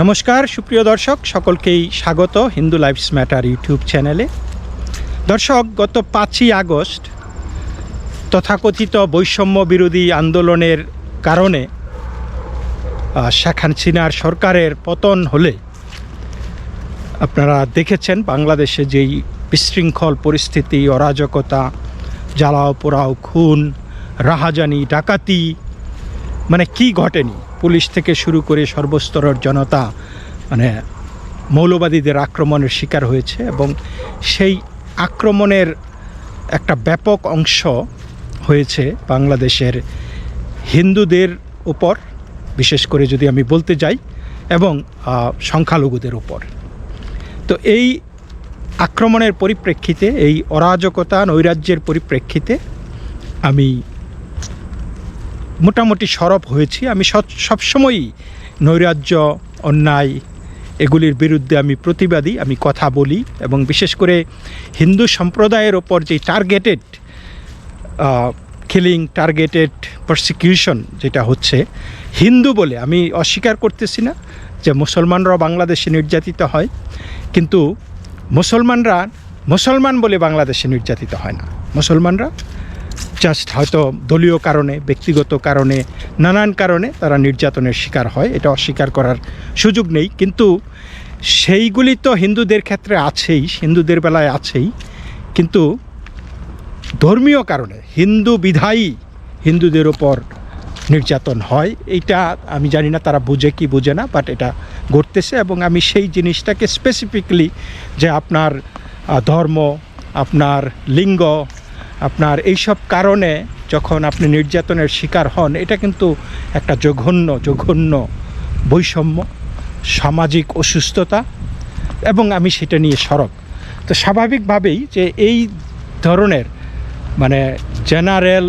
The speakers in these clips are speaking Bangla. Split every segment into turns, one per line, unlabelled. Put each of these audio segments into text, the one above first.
নমস্কার, সুপ্রিয় দর্শক, সকলকেই স্বাগত হিন্দু লাইফস ম্যাটার ইউটিউব চ্যানেলে। দর্শক, গত পাঁচই আগস্ট তথাকথিত বৈষম্য বিরোধী আন্দোলনের কারণে শেখ হাসিনার সরকারের পতন হলে, আপনারা দেখেছেন বাংলাদেশে যেই বিশৃঙ্খল পরিস্থিতি, অরাজকতা, জ্বালাও পোড়াও খুন, রাহাজানি, ডাকাতি মানে কি ঘটেনি? পুলিশ থেকে শুরু করে সর্বস্তরের জনতা মানে মৌলবাদীদের আক্রমণের শিকার হয়েছে এবং সেই আক্রমণের একটা ব্যাপক অংশ হয়েছে বাংলাদেশের হিন্দুদের উপর, বিশেষ করে যদি আমি বলতে যাই, এবং সংখ্যালঘুদের উপর। তো এই আক্রমণের পরিপ্রেক্ষিতে, এই অরাজকতা, নৈরাজ্যের পরিপ্রেক্ষিতে আমি মোটামুটি সরব হয়েছি। আমি সব- সবসময়ই নৈরাজ্য, অন্যায় এগুলির বিরুদ্ধে আমি প্রতিবাদী, আমি কথা বলি এবং বিশেষ করে হিন্দু সম্প্রদায়ের ওপর যে টার্গেটেড কিলিং টার্গেটেড প্রসিকিউশন যেটা হচ্ছে, হিন্দু বলে আমি অস্বীকার করতেছি না যে মুসলমানরা বাংলাদেশে নির্যাতিত হয়, কিন্তু মুসলমানরা মুসলমান বলে বাংলাদেশে নির্যাতিত হয় না। মুসলমানরা জাস্ট হয়তো দলীয় কারণে, ব্যক্তিগত কারণে, নানান কারণে তারা নির্যাতনের শিকার হয়, এটা অস্বীকার করার সুযোগ নেই। কিন্তু সেইগুলি তো হিন্দুদের ক্ষেত্রে আছেই, হিন্দুদের বেলায় আছেই। কিন্তু ধর্মীয় কারণে হিন্দু বিধায়ী হিন্দুদের ওপর নির্যাতন হয়, এইটা আমি জানি না তারা বুঝে কি বুঝে না বাট এটা ঘটতেছে এবং আমি সেই জিনিসটাকে স্পেসিফিকলি যে আপনার ধর্ম, আপনার লিঙ্গ আপনার এইসব কারণে যখন আপনি নির্যাতনের শিকার হন, এটা কিন্তু একটা জঘন্য জঘন্য বৈষম্য, সামাজিক অসুস্থতা এবং আমি সেটা নিয়ে সরব। তো স্বাভাবিকভাবেই যে এই ধরনের মানে জেনারেল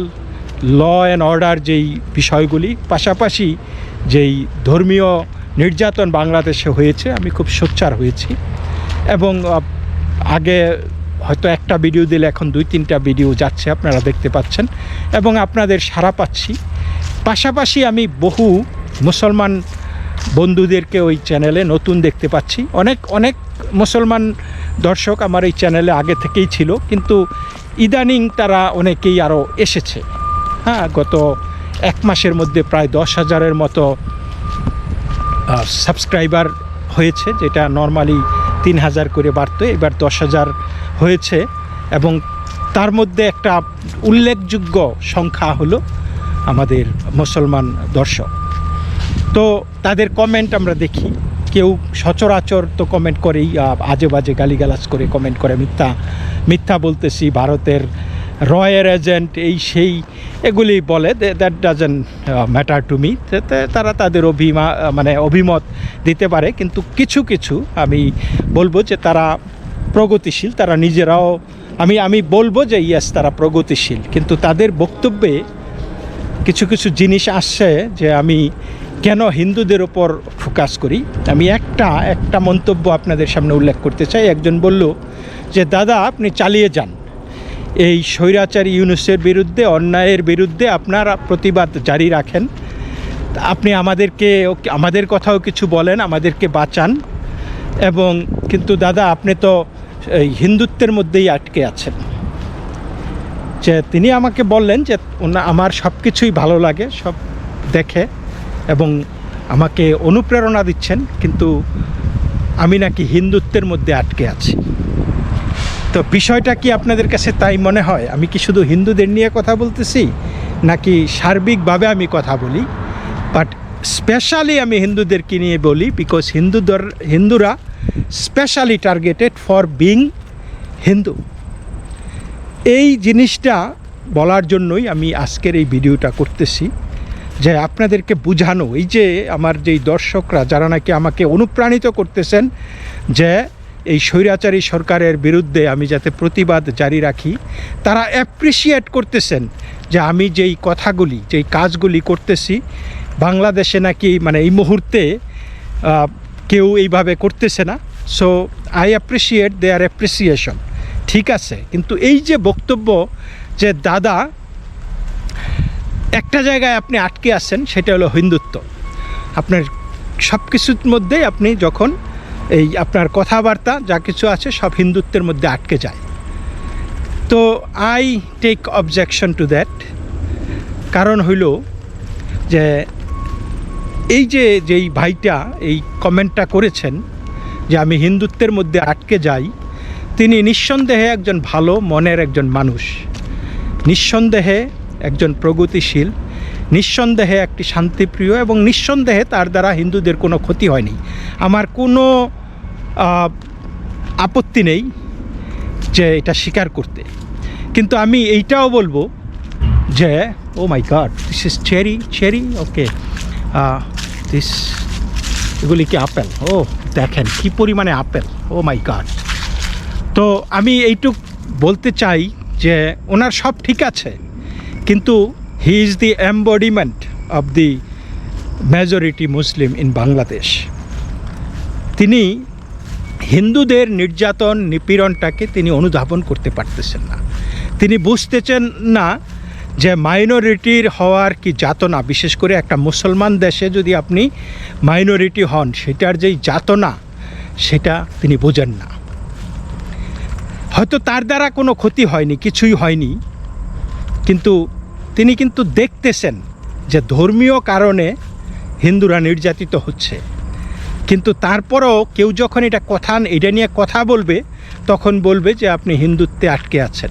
ল অ্যান্ড অর্ডার যেই বিষয়গুলি, পাশাপাশি যেই ধর্মীয় নির্যাতন বাংলাদেশে হয়েছে, আমি খুব সোচ্চার হয়েছি। এবং আগে হয়তো একটা ভিডিও দিলে এখন দুই, তিনটা ভিডিও যাচ্ছে, আপনারা দেখতে পাচ্ছেন। এবং আপনাদের সারা পাচ্ছি। পাশাপাশি আমি বহু মুসলমান বন্ধুদেরকে ওই চ্যানেলে নতুন দেখতে পাচ্ছি। অনেক অনেক মুসলমান দর্শক আমার এই চ্যানেলে আগে থেকেই ছিল, কিন্তু ইদানিং তারা অনেকেই আরও এসেছে। হ্যাঁ গত এক মাসের মধ্যে প্রায় দশ হাজারের মতো সাবস্ক্রাইবার হয়েছে, যেটা নর্মালি তিন হাজার করে বাড়ত, এবার দশ হাজার হয়েছে এবং তার মধ্যে একটা উল্লেখযোগ্য সংখ্যা হলো আমাদের মুসলমান দর্শক। তো তাদের কমেন্ট আমরা দেখি। কেউ সচরাচর তো কমেন্ট করেই আজে বাজে গালিগালাজ করে কমেন্ট করে মিথ্যা মিথ্যা বলতেছি, ভারতের রয়ের এজেন্ট এই সেই এগুলি বলে that doesn't matter to me তারা তাদের অভিমা মানে অভিমত দিতে পারে, কিন্তু কিছু কিছু আমি বলব যে তারা প্রগতিশীল, তারা নিজেরাও, আমি আমি বলব যে ইয়েস তারা প্রগতিশীল, কিন্তু তাদের বক্তব্যে কিছু কিছু জিনিস আসছে যে আমি কেন হিন্দুদের ওপর ফোকাস করি। আমি একটা একটা মন্তব্য আপনাদের সামনে উল্লেখ করতে চাই। একজন বলল যে, দাদা, আপনি চালিয়ে যান। এই স্বৈরাচারী ইউনুসের বিরুদ্ধে, অন্যায়ের বিরুদ্ধে আপনারা প্রতিবাদ জারি রাখেন। আপনি আমাদেরকে আমাদের কথাও কিছু বলেন, আমাদেরকে বাঁচান। এবং কিন্তু দাদা, আপনি তো হিন্দুত্বের মধ্যেই আটকে আছেন। যে তিনি আমাকে বললেন যে আমার সব কিছুই ভালো লাগে, সব দেখে এবং আমাকে অনুপ্রেরণা দিচ্ছেন, কিন্তু আমি নাকি হিন্দুত্বের মধ্যে আটকে আছি। তো বিষয়টা কি আপনাদের কাছে তাই মনে হয়? আমি কি শুধু হিন্দুদের নিয়ে কথা বলতেছি? নাকি সার্বিকভাবে আমি কথা বলি? বাট স্পেশালি আমি হিন্দুদেরকে নিয়ে বলি বিকজ হিন্দুদের হিন্দুরা specially targeted for being Hindu. এই জিনিসটা বলার জন্যই আমি আজকের এই ভিডিওটা করতেছি, যে আপনাদেরকে বোঝানো। এই যে আমার যেই দর্শকরা, যারা নাকি আমাকে অনুপ্রাণিত করতেছেন যে এই স্বৈরাচারী সরকারের বিরুদ্ধে আমি যাতে প্রতিবাদ জারি রাখি, তারা অ্যাপ্রিসিয়েট করতেছেন যে আমি যেই কথাগুলি, যেই কাজগুলি করতেছি, বাংলাদেশে নাকি মানে এই মুহূর্তে কেউ এইভাবে করতেছে না। So I appreciate their appreciation ঠিক আছে, কিন্তু এই যে বক্তব্য যে দাদা, একটা জায়গায় আপনি আটকে আছেন, সেটা হলো হিন্দুত্ব। আপনার সব কিছুর মধ্যেই আপনি যখন এই আপনার কথাবার্তা, যা কিছু আছে সব হিন্দুত্বের মধ্যে আটকে যায়। তো I take objection to that কারণ হইল যে, এই যে, যেই ভাইটা এই কমেন্টটা করেছেন যে আমি হিন্দুত্বের মধ্যে আটকে যাই, তিনি নিঃসন্দেহে একজন ভালো মনের একজন মানুষ। নিঃসন্দেহে একজন প্রগতিশীল নিঃসন্দেহে একটি শান্তিপ্রিয় এবং নিঃসন্দেহে তার দ্বারা হিন্দুদের কোনো ক্ষতি হয়নি। আমার কোনো আপত্তি নেই যে এটা স্বীকার করতে। কিন্তু আমি এইটাও বলব যে ও my god this is cherry cherry okay this এগুলি কি আপেল? ও, দেখেন কি পরিমাণে আপেল ও মাই গড তো আমি এইটুক বলতে চাই যে, ওনার সব ঠিক আছে, কিন্তু he is the embodiment of the majority Muslim in Bangladesh তিনি হিন্দুদের নির্যাতন, নিপীড়নটাকে তিনি অনুধাবন করতে পারতেছেন না। তিনি বুঝতেছেন না যে মাইনরিটির হওয়ার কি যাতনা। বিশেষ করে একটা মুসলমান দেশে যদি আপনি মাইনরিটি হন, সেটার যেই যাতনা, সেটা তিনি বোঝেন না। হয়তো তার দ্বারা কোনো ক্ষতি হয়নি, কিছুই হয়নি, কিন্তু তিনি কিন্তু দেখতেছেন যে ধর্মীয় কারণে হিন্দুরা নির্যাতিত হচ্ছে। কিন্তু তারপরও কেউ যখন এটা কথা, এটা নিয়ে কথা বলবে, তখন বলবে যে আপনি হিন্দুত্বে আটকে আছেন।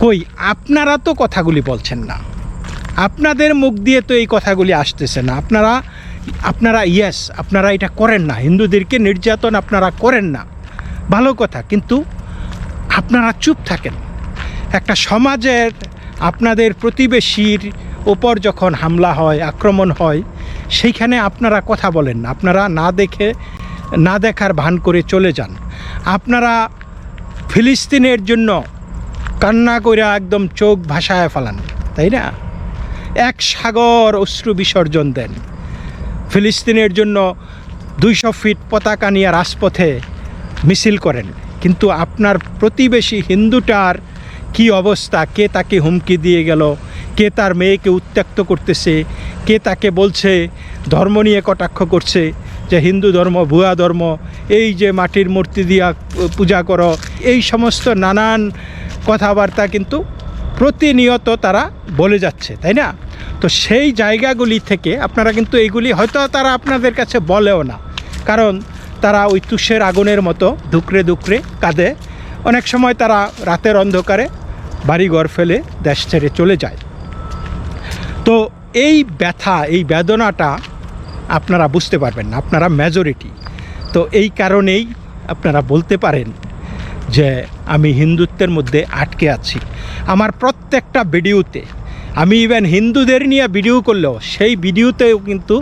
কই, আপনারা তো কথাগুলি বলছেন না। আপনাদের মুখ দিয়ে তো এই কথাগুলি আসতেছে না। আপনারা আপনারা ইয়েস আপনারা এটা করেন না। হিন্দুদেরকে নির্যাতন আপনারা করেন না। ভালো কথা, কিন্তু আপনারা চুপ থাকেন। একটা সমাজের আপনাদের প্রতিবেশীর ওপর যখন হামলা হয়, আক্রমণ হয়, সেইখানে আপনারা কথা বলেন। আপনারা না দেখে, না দেখার ভান করে চলে যান। আপনারা ফিলিস্তিনের জন্য কান্না করে একদম চোখ ভাসায় ফেলান, তাই না? এক সাগর অশ্রু বিসর্জন দেন। ফিলিস্তিনের জন্য দুইশো ফিট পতাকা নিয়ে রাজপথে মিছিল করেন। কিন্তু আপনার প্রতিবেশী হিন্দুটার কি অবস্থা? কে তাকে হুমকি দিয়ে গেল? কে তার মেয়েকে উত্ত্যক্ত করতেছে? কে তাকে বলছে, ধর্ম নিয়ে কটাক্ষ করছে, যে হিন্দু ধর্ম, ভুয়া ধর্ম, এই যে মাটির মূর্তি দিয়া পূজা করো। এই সমস্ত নানান কথাবার্তা কিন্তু প্রতিনিয়ত তারা বলে যাচ্ছে, তাই না? তো সেই জায়গাগুলি থেকে আপনারা কিন্তু এইগুলি হয়তো তারা আপনাদের কাছে বলেও না। কারণ তারা ওই তুষের আগুনের মতো ধুকরে দুকরে কাঁদে। অনেক সময় তারা রাতের অন্ধকারে বাড়িঘর ফেলে দেশ ছেড়ে চলে যায়। তো এই ব্যথা, এই বেদনাটা আপনারা বুঝতে পারবেন না, আপনারা মেজরিটি তো এই কারণেই আপনারা বলতে পারেন যে আমি হিন্দুত্বের মধ্যে আটকে আছি। আমার প্রত্যেকটা ভিডিওতে, আমি ইভেন হিন্দুদের নিয়ে ভিডিও করলেও, সেই ভিডিওতেও কিন্তু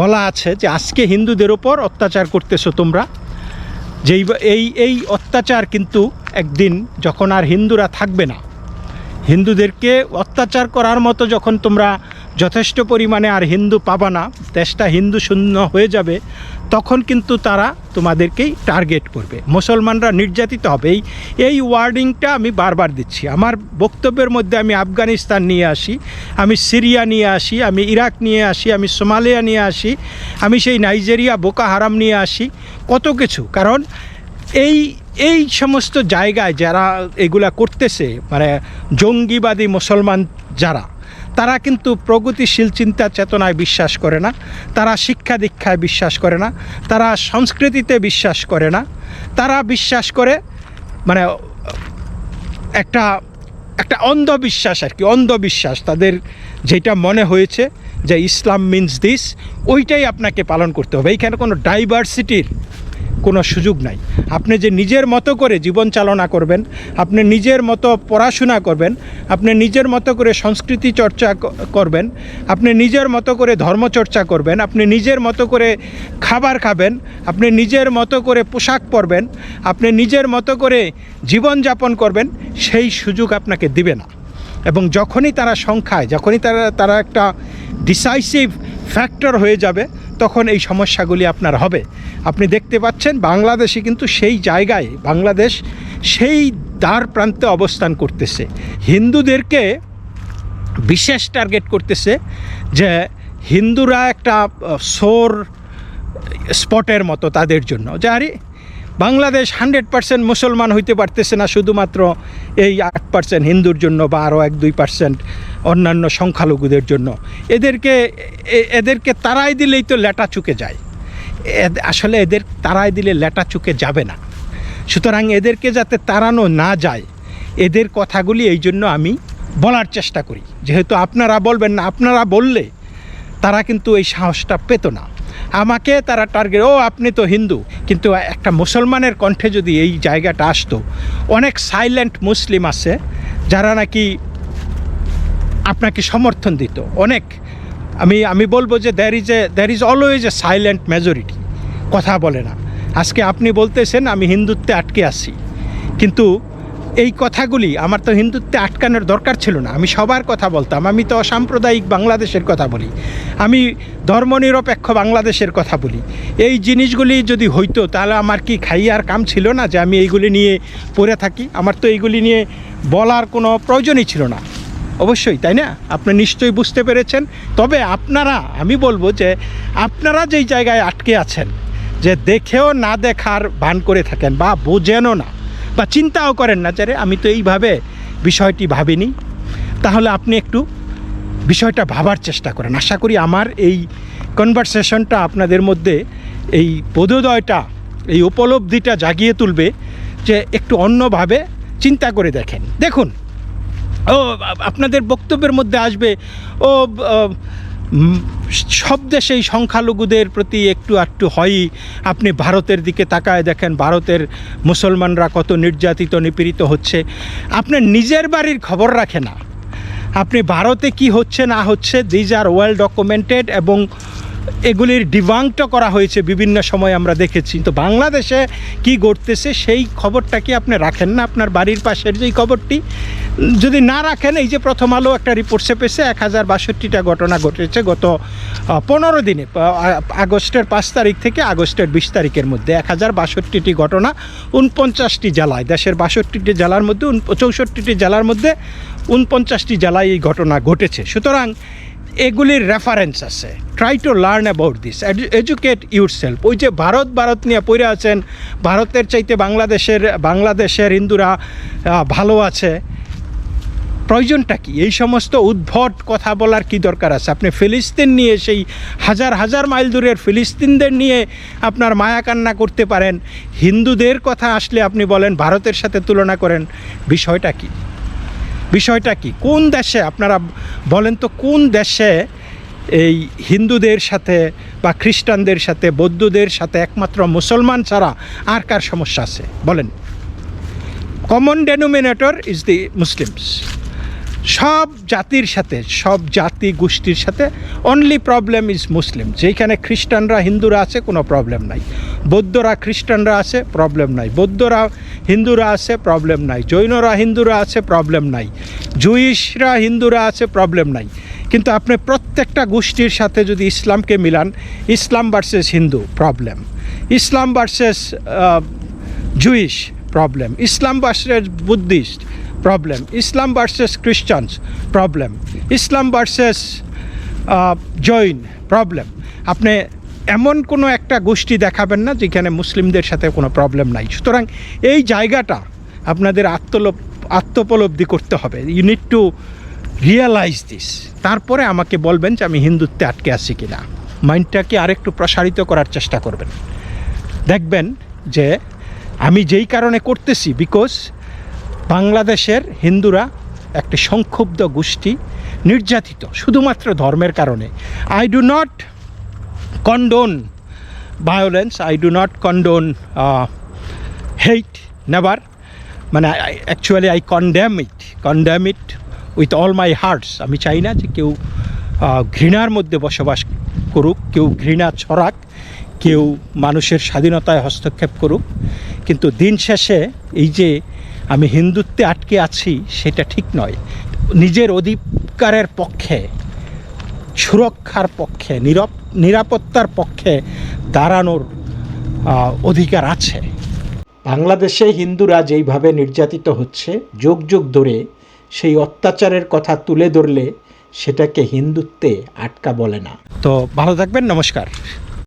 বলা আছে যে আজকে হিন্দুদের ওপর অত্যাচার করতেছো তোমরা। যেই, এই এই অত্যাচার কিন্তু একদিন যখন আর হিন্দুরা থাকবে না, হিন্দুদেরকে অত্যাচার করার মতো যখন তোমরা যথেষ্ট পরিমাণে আর হিন্দু পাবা না, দেশটা হিন্দু শূন্য হয়ে যাবে, তখন কিন্তু তারা তোমাদেরকেই টার্গেট করবে। মুসলমানরা নির্যাতিত হবে। এই এই ওয়ার্ডিংটা আমি বারবার দিচ্ছি। আমার বক্তব্যের মধ্যে আমি আফগানিস্তান নিয়ে আসি, আমি সিরিয়া নিয়ে আসি, আমি ইরাক নিয়ে আসি, আমি সোমালিয়া নিয়ে আসি, আমি সেই নাইজেরিয়া, বোকা হারাম নিয়ে আসি, কত কিছু। কারণ এই এই সমস্ত জায়গায় যারা এগুলা করতেছে মানে জঙ্গিবাদী মুসলমান যারা, তারা কিন্তু প্রগতিশীল চিন্তা চেতনায় বিশ্বাস করে না, তারা শিক্ষা দীক্ষায় বিশ্বাস করে না, তারা সংস্কৃতিতে বিশ্বাস করে না, তারা বিশ্বাস করে মানে একটা একটা অন্ধবিশ্বাস আর কি, অন্ধবিশ্বাস, তাদের যেটা মনে হয়েছে যে ইসলাম মিন্স দিস ওইটাই আপনাকে পালন করতে হবে। এইখানে কোনো ডাইভার্সিটির কোনো সুযোগ নাই। আপনি যে নিজের মতো করে জীবন চালনা করবেন, আপনি নিজের মতো পড়াশোনা করবেন, আপনি নিজের মতো করে সংস্কৃতি চর্চা করবেন, আপনি নিজের মতো করে ধর্মচর্চা করবেন, আপনি নিজের মতো করে খাবার খাবেন, আপনি নিজের মতো করে পোশাক পরবেন, আপনি নিজের মতো করে জীবনযাপন করবেন, সেই সুযোগ আপনাকে দিবে না। এবং যখনই তারা সংখ্যায়, যখনই তারা তারা একটা ডিসাইসিভ ফ্যাক্টর হয়ে যাবে, তখন এই সমস্যাগুলি আপনার হবে। আপনি দেখতে পাচ্ছেন বাংলাদেশে কিন্তু সেই জায়গায়, বাংলাদেশ সেই দ্বার প্রান্তে অবস্থান করতেছে। হিন্দুদেরকে বিশেষ টার্গেট করতেছে যে হিন্দুরা একটা সোর স্পটের মতো তাদের জন্য। যে আরে বাংলাদেশ হান্ড্রেড পার্সেন্ট মুসলমান হইতে পারতেছে না, শুধুমাত্র এই আট পার্সেন্ট হিন্দুর জন্য বা আরও এক দুই পার্সেন্ট অন্যান্য সংখ্যালঘুদের জন্য। এদেরকে এদেরকে তারাই দিলেই তো লেটা চুকে যায়। আসলে এদের তারাই দিলে লেটা চুকে যাবে না। সুতরাং এদেরকে যাতে তাড়ানো না যায়, এদের কথাগুলি এই জন্য আমি বলার চেষ্টা করি। যেহেতু আপনারা বলবেন না, আপনারা বললে তারা কিন্তু এই সাহসটা পেত না। আমাকে তারা টার্গেট ও, আপনি তো হিন্দু। কিন্তু একটা মুসলমানের কণ্ঠে যদি এই জায়গাটা আসতো, অনেক সাইলেন্ট মুসলিম আছে, যারা নাকি আপনাকে সমর্থন দিত। অনেক। আমি আমি বলব যে there is a there is always a silent majority কথা বলে না। আজকে আপনি বলতেছেন, আমি হিন্দুত্বে আটকে আছি। কিন্তু এই কথাগুলি আমার তো হিন্দুত্বে আটকানোর দরকার ছিল না। আমি সবার কথা বলতাম। আমি তো অসাম্প্রদায়িক বাংলাদেশের কথা বলি। আমি ধর্মনিরপেক্ষ বাংলাদেশের কথা বলি। এই জিনিসগুলি যদি হইতো, তাহলে আমার কি খাইয়ার কাম ছিল না যে আমি এইগুলি নিয়ে পড়ে থাকি? আমার তো এইগুলি নিয়ে বলার কোনো প্রয়োজনই ছিল না। অবশ্যই, তাই না? আপনি নিশ্চয়ই বুঝতে পেরেছেন। তবে আপনারা, আমি বলব যে আপনারা যেই জায়গায় আটকে আছেন, যে দেখেও না দেখার ভান করে থাকেন বা বোঝেনও না বা চিন্তাও করেন না যে "আরে, আমি তো এইভাবে বিষয়টি ভাবিনি। তাহলে আপনি একটু বিষয়টা ভাবার চেষ্টা করেন। আশা করি আমার এই কনভারসেশনটা আপনাদের মধ্যে এই বোধোদয়টা এই উপলব্ধিটা জাগিয়ে তুলবে যে একটু অন্যভাবে চিন্তা করে দেখেন। দেখুন ও আপনাদের বক্তব্যের মধ্যে আসবে ও সব দেশেই সংখ্যালঘুদের প্রতি একটু আটটু হয়ই আপনি ভারতের দিকে তাকায় দেখেন, ভারতের মুসলমানরা কত নির্যাতিত, নিপীড়িত হচ্ছে। আপনার নিজের বাড়ির খবর রাখে না। আপনি ভারতে কি হচ্ছে না হচ্ছে দিজ আর ওয়েল ডকুমেন্টেড এবং এগুলির ডিবাঙ্কটা করা হয়েছে বিভিন্ন সময় আমরা দেখেছি। তো বাংলাদেশে কি ঘটতেছে সেই খবরটা কি আপনি রাখেন না? আপনার বাড়ির পাশের যেই খবরটি, যদি না রাখেন, এই যে প্রথম আলো একটা রিপোর্ট চেপেছে, এক হাজার বাষট্টিটা ঘটনা ঘটেছে গত পনেরো দিনে আগস্টের পাঁচ তারিখ থেকে আগস্টের বিশ তারিখের মধ্যে। এক হাজার বাষট্টিটি ঘটনা উনপঞ্চাশটি জেলায়, দেশের বাষট্টিটি জেলার মধ্যে চৌষট্টিটি জেলার মধ্যে উনপঞ্চাশটি জেলায় এই ঘটনা ঘটেছে। সুতরাং এগুলির রেফারেন্স আছে। Try to learn about this educate yourself ওই যে ভারত ভারত নিয়ে পড়ে আছেন, ভারতের চাইতে বাংলাদেশের বাংলাদেশের হিন্দুরা ভালো আছে। প্রয়োজনটা কি? এই সমস্ত উদ্ভট কথা বলার কি দরকার আছে? আপনি ফিলিস্তিন নিয়ে সেই হাজার হাজার মাইল দূরের ফিলিস্তিনদের নিয়ে আপনার মায়া কান্না করতে পারেন। হিন্দুদের কথা আসলে আপনি বলেন, ভারতের সাথে তুলনা করেন। বিষয়টা কি? বিষয়টা কি? কোন দেশে আপনারা বলেন তো কোন দেশে এই হিন্দুদের সাথে বা খ্রিস্টানদের সাথে, বৌদ্ধদের সাথে একমাত্র মুসলমান ছাড়া আর কার সমস্যা আছে? বলেন। Common denominator is the Muslims সব জাতির সাথে, সব জাতি গোষ্ঠীর সাথে অনলি প্রবলেম ইজ মুসলিম যেখানে খ্রিস্টানরা, হিন্দুরা আছে, কোনো প্রবলেম নাই। বৌদ্ধরা খ্রিস্টানরা আছে প্রবলেম নাই। বৌদ্ধরা হিন্দুরা আছে প্রবলেম নাই। জৈনরা হিন্দুরা আছে প্রবলেম নাই। জুইশরা হিন্দুরা আছে প্রবলেম নাই। কিন্তু আপনি প্রত্যেকটা গোষ্ঠীর সাথে যদি ইসলামকে Milan, Islam versus Hindu problem Islam versus Jewish problem Islam versus Buddhist problem Islam versus Christians problem Islam versus Jain problem আপনি এমন কোনো একটা গোষ্ঠী দেখাবেন না যেখানে মুসলিমদের সাথে কোনো প্রবলেম নাই। সুতরাং এই জায়গাটা আপনাদের আত্মলোপ, আত্মোপলব্ধি করতে হবে। You need to realise this তারপরে আমাকে বলবেন যে আমি হিন্দুত্বে আটকে আছি কিনা। মাইন্ডটাকে আরেকটু প্রসারিত করার চেষ্টা করবেন। দেখবেন যে আমি যেই কারণে করতেছি বিকজ বাংলাদেশের হিন্দুরা একটি সংক্ষুব্ধ গোষ্ঠী, নির্যাতিত, শুধুমাত্র ধর্মের কারণে। I do not condone violence I do not condone hate never মানে actually I condemn it condemn it with all my hearts আমি চাই না যে কেউ আহ, ঘৃণার মধ্যে বসবাস করুক কেউ ঘৃণা ছড়াক কেউ মানুষের স্বাধীনতায় হস্তক্ষেপ করুক। কিন্তু দিন শেষে এই যে আমি হিন্দুত্বে আটকে আছি সেটা ঠিক নয়। নিজের অধিকারের পক্ষে সুরক্ষার পক্ষে নিরপ নিরাপত্তার পক্ষে দাঁড়ানোর অধিকার আছে। বাংলাদেশে হিন্দুরা যেইভাবে নির্যাতিত হচ্ছে যোগ যোগ ধরে সেই অত্যাচারের কথা তুলে ধরলে সেটাকে হিন্দুত্বে আটকা বলে না। তো ভালো থাকবেন নমস্কার।